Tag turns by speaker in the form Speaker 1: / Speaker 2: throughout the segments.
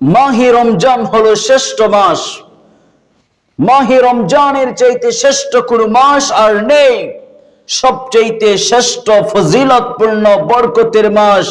Speaker 1: মাহে রমজান হলো শ্রেষ্ঠ মাস। মাহে রমজানের চাইতে শ্রেষ্ঠ কোনো মাস আর নেই। সবচাইতে শ্রেষ্ঠ ফজিলতপূর্ণ, বরকতের মাস,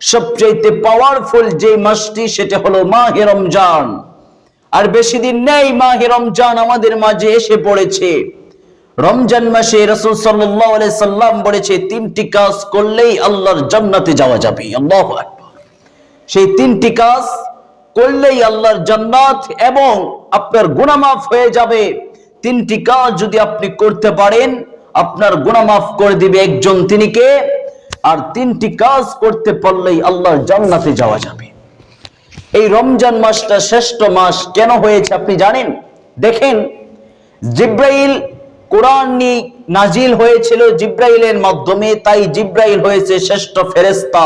Speaker 1: সবচাইতে পাওয়ারফুল যে মাসটি, সেটা হলো মাহে রমজান। আর বেশি দিন নেই, মাহে রমজান আমাদের মাঝে এসে পড়েছে। রমজান মাসে রসুল সাল্লাহ সাল্লাম বলেছে, তিনটি কাজ করলেই আল্লাহর জান্নাতে যাওয়া যাবে। আল্লাহ সেই তিনটি কাজ করলেই আল্লাহর জান্নাত এবং আপনার গুনামাফ হয়ে যাবে। তিনটি কাজ যদি আপনি করতে পারেন, আপনার গুনামাফ করে দিবে একজন তিনি কে আর তিনটি কাজ করতে পারলেই আল্লাহর জান্নাতে যাওয়া যাবে। এই রমজান মাসটা শ্রেষ্ঠ মাস কেন হয়েছে আপনি জানেন? দেখেন, জিব্রাইল কোরআন নাজিল হয়েছিল জিব্রাইলের মাধ্যমে, তাই জিব্রাইল হয়েছে শ্রেষ্ঠ ফেরেস্তা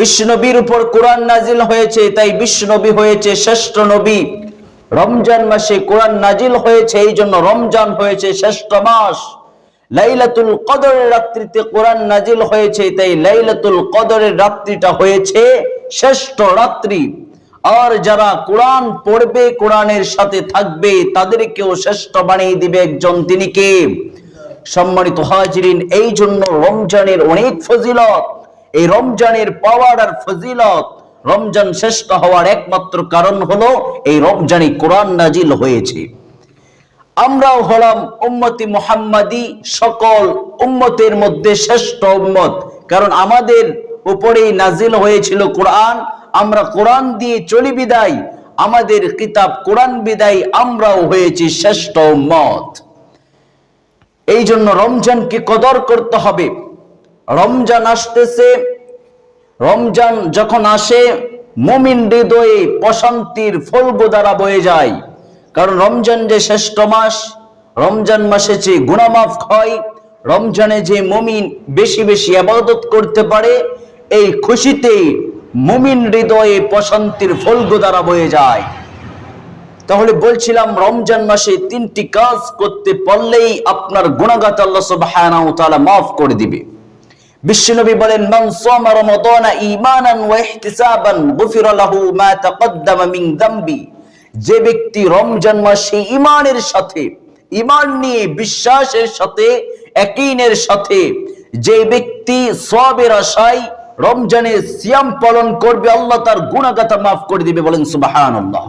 Speaker 1: বিশ্বনবীর উপর কোরআন নাজিল হয়েছে, তাই বিশ্বনবী হয়েছে শ্রেষ্ঠ নবী। রমজান মাসে কোরআন নাজিল হয়েছে, এই জন্য রমজান হয়েছে শ্রেষ্ঠ মাস। লাইলাতুল কদরের রাত্রিতে কোরআন নাজিল হয়েছে, তাই লাইলাতুল কদরের রাত্রিটা হয়েছে শ্রেষ্ঠ রাত্রি। আর যারা কোরআন পড়বে, কোরআনের সাথে থাকবে, তাদেরকেও শ্রেষ্ঠ বানিয়ে দিবে একজন তিনি কে? সম্মানিত হাজিরিন, এই জন্য রমজানের অনেক ফজিলত। এই রমজানের পাওয়ার আর ফজিলত রমজান শ্রেষ্ঠ হওয়ার একমাত্র কারণ হলো এই রমজানে কোরআন নাজিল হয়েছে। আমরাও হলাম উম্মতি মুহাম্মাদি, সকল উম্মতের মধ্যে শ্রেষ্ঠ উম্মত। কারণ আমাদের উপরেই নাজিল হয়েছিল কোরআন, আমরা কোরআন দিয়ে চলি বিদায়, আমাদের কিতাব কোরআন বিদায়, আমরাও হয়েছি শ্রেষ্ঠ উম্মত। এই জন্য রমজানকে কদর করতে হবে। রমজান আসতেছে। রমজান যখন আসে, মুমিন হৃদয়ে প্রশান্তির ফলগো দ্বারা বয়ে যায়। কারণ রমজান যে শ্রেষ্ঠ মাস, রমজান মাসে যে গুণামাফ হয়, রমজানে যে মুমিন বেশি বেশি আবাদত করতে পারে, এই খুশিতে মুমিন হৃদয়ে প্রশান্তির ফলগো দ্বারা বয়ে যায়। তাহলে বলছিলাম, রমজান মাসে তিনটি কাজ করতে পারলেই আপনার গুণাগাত আল্লাহ সুবহানাহু ওয়া তাআলা মাফ করে দিবে। বিশ্বনবী বলেন, মান সামা রমাদান ঈমানান ওয়া ইহতিসাবান গুফিরা লাহু মা তাকদ্দামা মিন যামবি। যে ব্যক্তি রমজান মাসে ঈমানের সাথে, ঈমান নিয়ে বিশ্বাসের সাথে ইয়াকিনের সাথে, যে ব্যক্তি সওয়াবের আশায় রমজানে সিয়াম পালন করবে, আল্লাহ তার গুনাহগাতা মাফ করে দিবে বলেন সুবহানাল্লাহ।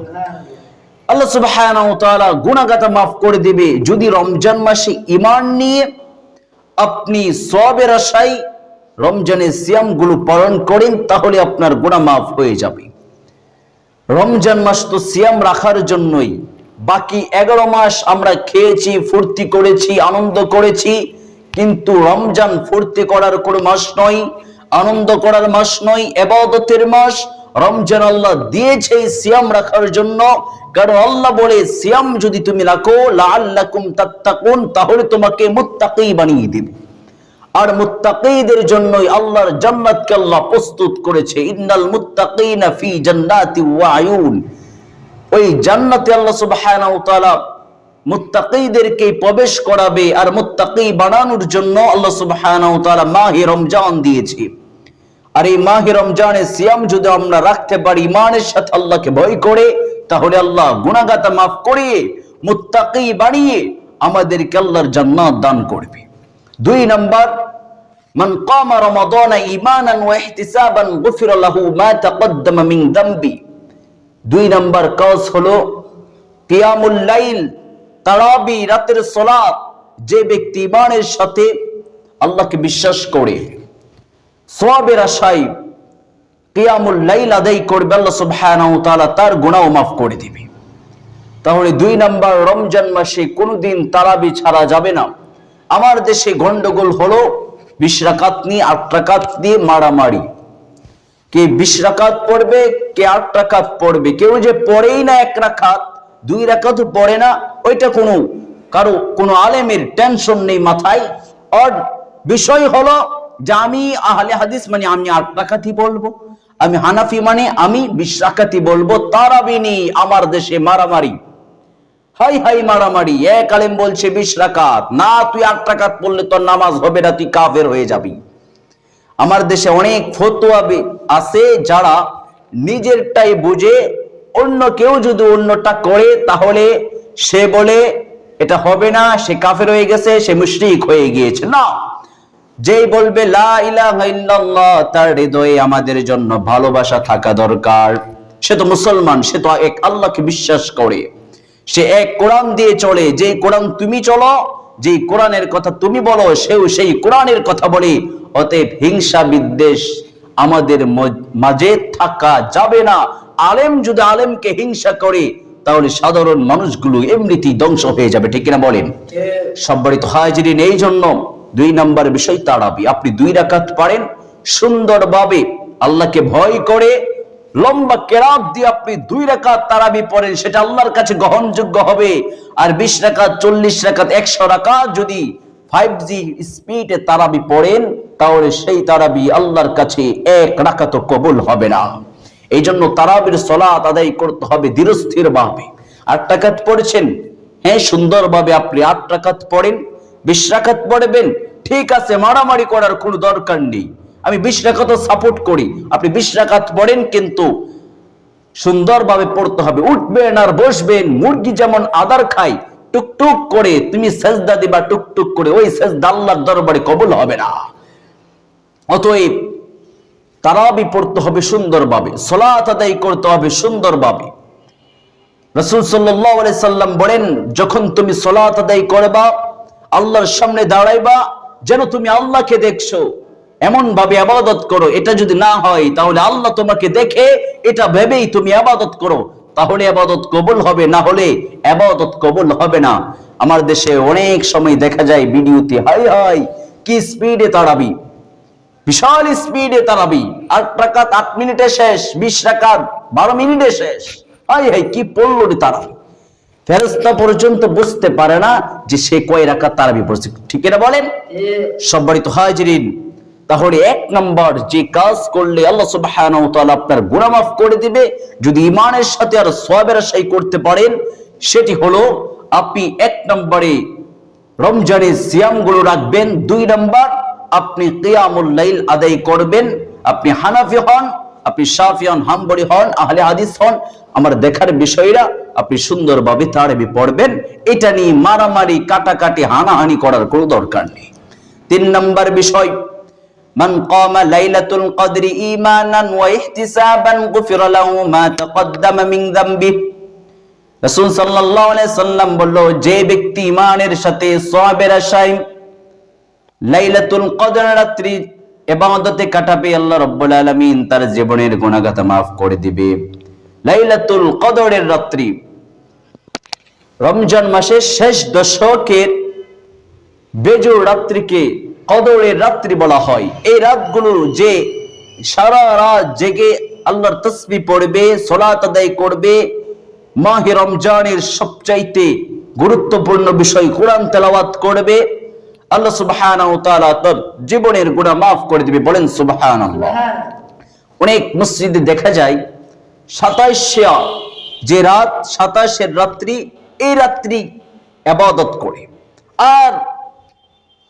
Speaker 1: আল্লাহ সুবহানাহু ওয়া তাআলা গুনাহগাতা মাফ করে দিবে। যদি রমজান মাসে ঈমান নিয়ে আপনি সবের আশায় রমজানের সিয়ামগুলো পালন করেন, তাহলে আপনার গুনাহ মাফ হয়ে যাবে। রমজান মাস তো সিয়াম রাখার জন্যই। বাকি এগারো মাস আমরা খেয়েছি, ফুর্তি করেছি, আনন্দ করেছি, কিন্তু রমজান ফুর্তি করার কোনো মাস নয়, আনন্দ করার মাস নয়, এবাদতের মাস। রমজান আল্লাহ দিয়েছে সিয়াম রাখার জন্য। কারণ আল্লাহ বলে, সিয়াম যদি তুমি রাখো, লাআল্লাকুম তাত্তাকুন তাহলে তোমাকে মুত্তাকি বানিয়ে দিবে। আর মুত্তাকিদের জন্যই আল্লাহর জান্নাতকে আল্লাহ প্রস্তুত করেছে। ইন্নাল মুত্তাকিনা ফি জান্নাতি ওয়া আয়ুন। ওই জান্নাতে আল্লাহ সুবহানাহু তাআলা মুত্তাকিদেরকে প্রবেশ করাবে আর মুত্তাকি বানানোর জন্য আল্লাহ সুবহানাহু তাআলা মাহে রমজান দিয়েছে। আর এই মাহে রমজানের সিয়াম যদি আমরা রাখতে পারি, ইমানের সাথে আল্লাহকে ভয় করে, তাহলে আল্লাহ গুনাহগাতা মাফ করে, মুত্তাকি বানিয়ে আমাদেরকে আল্লাহর জান্নাত দান করবে। দুই নাম্বার, মান কামা রমাদান ঈমানান ওয়া ইহতিসাবান গুফিরা লাহু মা তাকদ্দামা মিন দুই নম্বর কাজ হলো, কিয়ামুল লাইল, তারাবি রাতের সালাত যে ব্যক্তি ঈমানের সাথে আল্লাহকে বিশ্বাস করে, সওয়াবের আশায় কিয়ামুল লাইল আদায় করবে, আল্লাহ সুবহানাহু তাআলা তার গুনাহ মাফ করে দিবে। তাহলে দুই নাম্বার, রমজান মাসে কোনোদিন তারাবি ছাড়া যাবে না। আমার দেশে গন্ডগোল হলো বিশ রাকাত নিয়ে আট রাকাত দিয়ে মারামারি। কে বিশ রাকাত পড়বে, কে আট রাকাত পড়বে। কেউ যে পড়েই না এক রাকাত, দুই রাকাত পড়ে না, ওইটা কোনো, কারও কোনো আলেমের টেনশন নেই মাথায়। আর বিষয় হলো যে আমি আহলে হাদিস মানে আমি আট রাকাতই বলব, আমি হানাফি মানে আমি বিশ রাকাতই বলব। তারাবিনি আমার দেশে মারামারি। হাই হাই, মারামারি এক আলেম বলছে বিশ রাকাত। না, তুই আট রাকাত পড়লে তোর নামাজ হবে না, তুই কাফের হয়ে যাবি। আমার দেশে অনেক ফতোয়া আছে যারা নিজেরটাই বুঝে, অন্য কেউ যদি অন্যটা করে, তাহলে সে বলে, এটা হবে না, সে কাফের হয়ে গেছে, সে মুশরিক হয়ে গিয়েছে। না। যেই বলবে, লা ইলাহা ইল্লাল্লাহ তার হৃদয়ে আমাদের জন্য ভালোবাসা থাকা দরকার। সে তো মুসলমান, সে তো এক আল্লাহকে বিশ্বাস করে। সে এক কোরআন দিয়ে চলে যে কোরআন তুমি চলো যে কোরআনের কথা তুমি বলো সেও সেই কোরআনের কথা বলে। অতএব হিংসা বিদ্বেষ আমাদের মাঝে থাকা যাবে না। আলেম যদি আলেমকে হিংসা করে তাহলে সাধারণ মানুষগুলো এমনিতেই ধ্বংস হয়ে যাবে ঠিক কিনা বলেন? সম্মানিত হাজিরিন এই জন্য দুই নম্বর বিষয় তারাবি। আপনি দুই রাকাত পারেন সুন্দরভাবে আল্লাহকে ভয় করে লম্বা কেরাত দিয়ে আপনি দুই রাকাত তারাবি পড়েন, সেটা আল্লাহর কাছে গ্রহণযোগ্য হবে। আর বিশ রাকাত চল্লিশ রাকাত একশো রাকাত যদি ফাইভ জি স্পিডে তারাবি পড়েন, তাহলে সেই তারাবি আল্লাহর কাছে এক রাকাত কবুল হবে না। এই জন্য তারাবির সলাত আদায় করতে হবে ধীরস্থির ভাবে আট টাকাত পড়েছেন? হ্যাঁ সুন্দরভাবে আপনি আট টাকাত পড়েন, বিশ রাকাত পড়বেন, ঠিক আছে, মারামারি করার কোনো দরকার নেই। আমি বিশ রাকাত সাপোর্ট করি। আপনি বিশ রাকাত পড়েন কিন্তু সুন্দরভাবে পড়তে হবে। উঠবেন আর বসবেন, মুরগি যেমন আদার খায়, টুকটুক করে তুমি সেজদা দিবা, টুকটুক করে। ওই সেজদা আল্লাহর দরবারে কবুল হবে না। অতএব তারাবি পড়তে হবে সুন্দরভাবে, সলাত আদায় করতে হবে সুন্দরভাবে। রসুল সাল্লাহ সাল্লাম বলেন, যখন তুমি সলাত আদায় করবা, আল্লাহর সামনে দাঁড়াইবা, যেন তুমি আল্লাহকে দেখছ। এমন ভাবে আবাদত করো এটা যদি না হয় তাহলে আল্লাহ তোমাকে দেখে এটা ভেবেই তুমি আবাদত করো। তাহলে আবাদত কবুল হবে না হলে আবাদত কবুল হবে না। আমার দেশে অনেক সময় দেখা যায় ভিডিওতে হাই হাই কি স্পিডে তাড়াবি বিশাল স্পিডে তারাবি। আট রাকাত আট মিনিটে শেষ বিশ রাকাত বারো মিনিটে শেষ। হাই হাই কি পড়ল রে তারা ফেরস্তা পর্যন্ত বুঝতে পারে না যে সে কয় রাকাত তারাবি পড়ছে। ঠিক এটা বলেন? সম্মানিত হাজিরিন তাহলে এক নম্বর যে কাজ করলে আল্লাহ তাআলা আপনার গুনাহ মাফ করে দিবে। যদি ইমানের সাথে আর সওয়াবের আশাই করতে পারেন, সেটি হলো আপনি এক নম্বরে রমজানের সিয়ামগুলো রাখবেন। দুই নম্বর, আপনি কিয়ামুল লাইল আদায় করবেন। আপনি হানাফি হন, আপনি শাফি হন হাম্বরি হন, আহলে হাদিস হন, আমার দেখার বিষয়রা আপনি সুন্দরভাবে তারাবি পড়বেন। এটা নিয়ে মারামারি, কাটাকাটি, হানাহানি করার কোনো দরকার নেই। তিন নম্বর বিষয় মান কামা লাইলাতুল কদরি ঈমানান ওয়া ইহতিসাবান গুফিরা লাহু মা তাকদ্দামা মিন যামবিহি রাসূল সাল্লাল্লাহু আলাইহি সাল্লাম বলল, যে ব্যক্তি ইমানের সাথে সওয়াবের আশায় লাইলাতুল কদর রাত্রি ইবাদতে কাটাবে, আল্লাহ রাব্বুল আলামিন তার জীবনের গুনাহগাতা মাফ করে দিবে। লাইলাতুল কদরের রাত্রি রমজান মাসের শেষ দশকের বেজোর রাত্রিকে কদরের রাত্রি বলা হয়। এই রাতগুলো যে সারা রাত জেগে আল্লাহর তসবি পড়বে, সলাত আদায় করবে, মাহে রমজানের সবচাইতে গুরুত্বপূর্ণ বিষয় কোরআন তেলাওয়াত করবে, আল্লাহ তাআলা তার জীবনের গুনাহ মাফ করে দিবে। বলেন সুবহানাল্লাহ। অনেক মসজিদে দেখা যায়, সাতাইশা যে রাত, সাতাশের রাত্রি, এই রাত্রি আবাদত করে। আর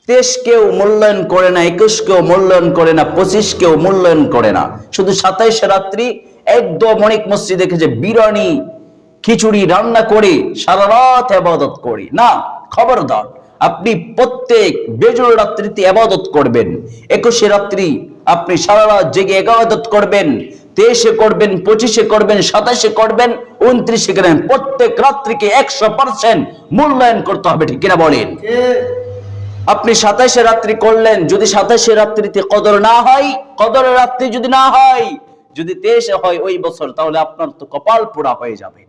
Speaker 1: তেইশ কেউ মূল্যায়ন করে না, একুশ কেউ মূল্যায়ন করে না, পঁচিশ কেউ মূল্যায়ন করে না। শুধু সাতাইশে রাত্রি একদম অনেক মসজিদ দেখেছে বিরিয়ানি, খিচুড়ি রান্না করে সারা রাত আবাদত করি। না, খবরদার, আপনি প্রত্যেক বেজুর রাত্রিতে আবাদত করবেন। একুশে রাত্রি আপনি সারা রাত জেগে একাদত করবেন। তেইশে করবেন, পঁচিশে করবেন সাতাশে করবেন, উনত্রিশে করবেন। প্রত্যেক রাত্রিকে একশো পার্সেন্ট মূল্যায়ন করতে হবে, ঠিক কিনা বলেন? আপনি সাতাশে রাত্রি করলেন, যদি সাতাশে রাত্রিতে কদর না হয়, কদরের রাত্রি যদি না হয়, যদি তেইশে হয় ওই বছর, তাহলে আপনার তো কপাল পোড়া হয়ে যাবে।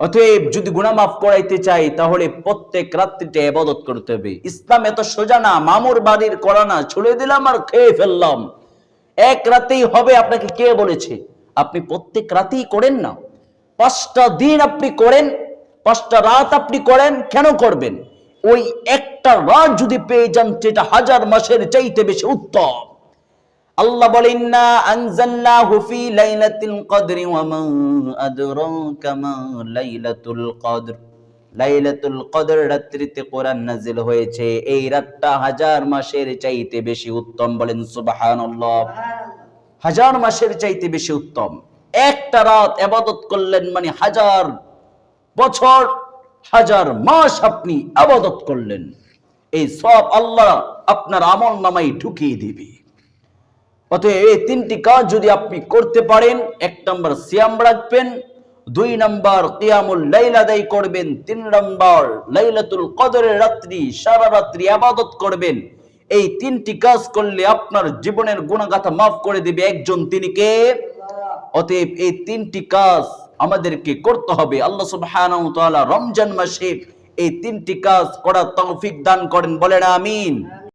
Speaker 1: অতএব যদি গুনাহ মাফ করাইতে চাই, তাহলে প্রত্যেক রাত্রিতে ইবাদত করতে হবে। ইসলাম এত সোজা না, মামুর বাড়ির করা না ছুড়ে দিলাম আর খেয়ে ফেললাম। এক রাতেই হবে আপনাকে কে বলেছে? আপনি প্রত্যেক রাতেই করেন না। পাঁচটা দিন আপনি করেন, পাঁচটা রাত আপনি করেন, কেন করবেন? ওই একটা রাত যদি পেয়ে যান, যেটা হাজার মাসের চাইতে বেশি উত্তম। আল্লাহ বলেন না আনজালনাহু ফি লাইলাতিল কদরি ওয়া মা আদরাকা মা লাইলাতুল কদর। লাইলাতুল কদর রাত্রিতে কোরআন নাজিল হয়েছে। এই রাতটা হাজার মাসের চাইতে বেশি উত্তম বলেন, সুবহানাল্লাহ। হাজার মাসের চাইতে বেশি উত্তম। একটা রাত আবাদত করলেন মানে হাজার বছর হাজার মাস আপনি আবাদত করলেন। এই সব আল্লাহ আপনার আমল নামাই ঢুকিয়ে দিবে। অতএব এই তিনটি কাজ যদি আপনি করতে পারেন, এক নম্বর সিয়াম রাখবেন, দুই নম্বর কিয়ামুল লাইল আদায় করবেন, তিন নম্বর লাইলাতুল কদরের রাত্রি, সারা রাত্রি আবাদত করবেন। এই তিনটি কাজ করলে আপনার জীবনের গুণাগাথা মাফ করে দিবে একজন তিনি কে? অতএব এই তিনটি কাজ আমাদেরকে করতে হবে। আল্লাহ তাআলা রমজান মাসে এই তিনটি কাজ করার তৌফিক দান করেন। বলেন আমিন।